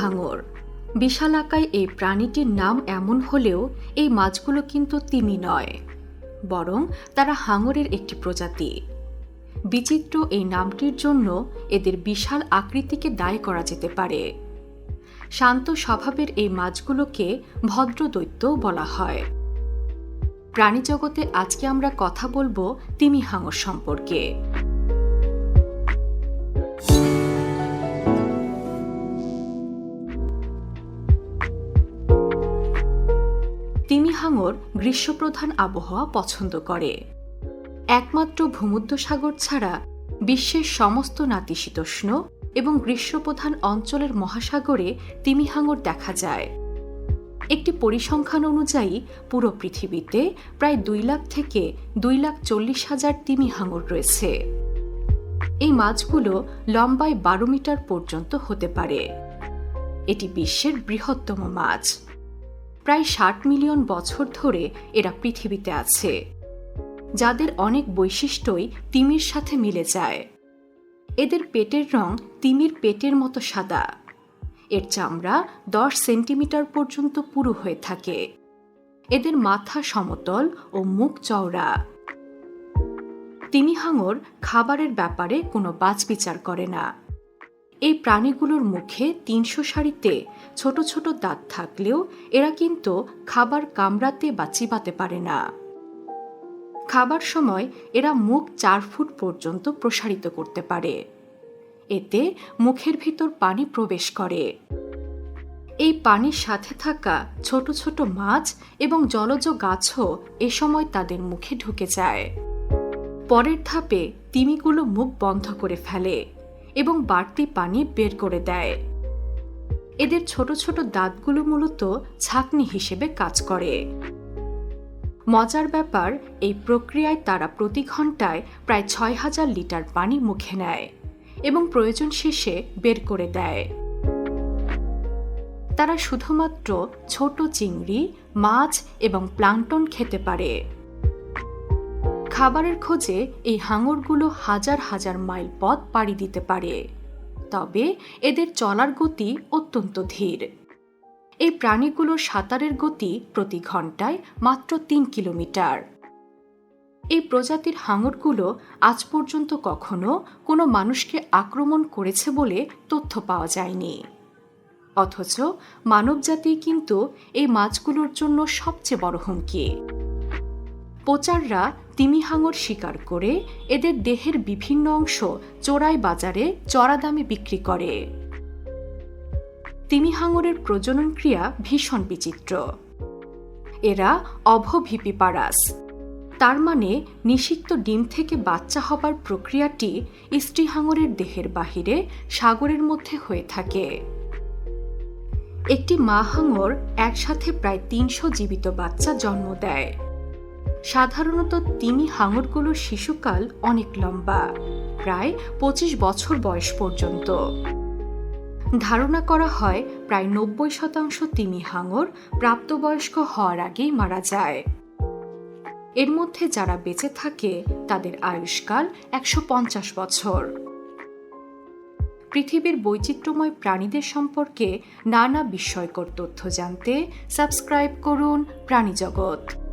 হাঙর বিশালাকায় এই প্রাণীটির নাম এমন হলেও এই মাছগুলো কিন্তু তিমি নয়, বরং তারা হাঙরের একটি প্রজাতি। বিচিত্র এই নামটির জন্য এদের বিশাল আকৃতিকে দায়ী করা যেতে পারে। শান্ত স্বভাবের এই মাছগুলোকে ভদ্র দৈত্য বলা হয়। প্রাণীজগতে আজকে আমরা কথা বলব তিমি হাঙর সম্পর্কে। তিমি হাঙর গ্রীষ্মপ্রধান আবহাওয়া পছন্দ করে। একমাত্র ভূমধ্যসাগর ছাড়া বিশ্বের সমস্ত নাতিশীতোষ্ণ এবং গ্রীষ্মপ্রধান অঞ্চলের মহাসাগরে তিমিহাঙর দেখা যায়। একটি পরিসংখ্যান অনুযায়ী পুরো পৃথিবীতে প্রায় দুই লাখ থেকে দুই লাখ চল্লিশ হাজার তিমিহাঙর রয়েছে। এই মাছগুলো লম্বায় বারো মিটার পর্যন্ত হতে পারে। এটি বিশ্বের বৃহত্তম মাছ। প্রায় ষাট মিলিয়ন বছর ধরে এরা পৃথিবীতে আছে, যাদের অনেক বৈশিষ্ট্যই তিমির সাথে মিলে যায়। এদের পেটের রং তিমির পেটের মতো সাদা। এর চামড়া দশ সেন্টিমিটার পর্যন্ত পুরু হয়ে থাকে। এদের মাথা সমতল ও মুখ চওড়া। তিমি হাঙর খাবারের ব্যাপারে কোনো বাছবিচার করে না। এই প্রাণীগুলোর মুখে তিনশো সারিতে ছোট ছোট দাঁত থাকলেও এরা কিন্তু খাবার কামড়াতে বা চিবাতে পারে না। খাবার সময় এরা মুখ চার ফুট পর্যন্ত প্রসারিত করতে পারে। এতে মুখের ভিতর পানি প্রবেশ করে। এই পানির সাথে থাকা ছোট ছোট মাছ এবং জলজ গাছও এ সময় তাদের মুখে ঢুকে যায়। পরের ধাপে তিমিগুলো মুখ বন্ধ করে ফেলে। এবং বাড়তি পানি বের করে দেয়। এদের ছোট ছোট দাঁতগুলো মূলত ছাকনি হিসেবে কাজ করে। মজার ব্যাপার, এই প্রক্রিয়ায় তারা প্রতি ঘন্টায় প্রায় ছয় হাজার লিটার পানি মুখে নেয় এবং প্রয়োজন শেষে বের করে দেয়। তারা শুধুমাত্র ছোট চিংড়ি, মাছ এবং প্লান্টন খেতে পারে। খাবারের খোঁজে এই হাঙরগুলো হাজার হাজার মাইল পথ পাড়ি দিতে পারে। তবে এদের চলার গতি অত্যন্ত ধীর। এই প্রাণীগুলোর সাঁতারের গতি প্রতি ঘন্টায় মাত্র তিন কিলোমিটার। এই প্রজাতির হাঙরগুলো আজ পর্যন্ত কখনো কোনো মানুষকে আক্রমণ করেছে বলে তথ্য পাওয়া যায়নি। অথচ মানবজাতি কিন্তু এই মাছগুলোর জন্য সবচেয়ে বড় হুমকি। প্রচাররা তিমি হাঙর শিকার করে এদের দেহের বিভিন্ন অংশ চোরাই বাজারে চড়া দামে বিক্রি করে। তিমি হাঙরের প্রজনন ক্রিয়া ভীষণ বিচিত্র। এরা অভভিপিপারাস। তার মানে নিষিক্ত ডিম থেকে বাচ্চা হবার প্রক্রিয়াটি স্ত্রী হাঙরের দেহের বাহিরে সাগরের মধ্যে হয়ে থাকে। একটি মা হাঙর একসাথে প্রায় তিনশো জীবিত বাচ্চা জন্ম দেয়। সাধারণত তিমি হাঙরগুলোর শিশুকাল অনেক লম্বা, প্রায় পঁচিশ বছর বয়স পর্যন্ত। ধারণা করা হয় প্রায় নব্বই শতাংশ তিমি হাঙর প্রাপ্তবয়স্ক হওয়ার আগেই মারা যায়। এর মধ্যে যারা বেঁচে থাকে, তাদের আয়ুষ্কাল একশো পঞ্চাশ বছর। পৃথিবীর বৈচিত্র্যময় প্রাণীদের সম্পর্কে নানা বিস্ময়কর তথ্য জানতে সাবস্ক্রাইব করুন প্রাণীজগৎ।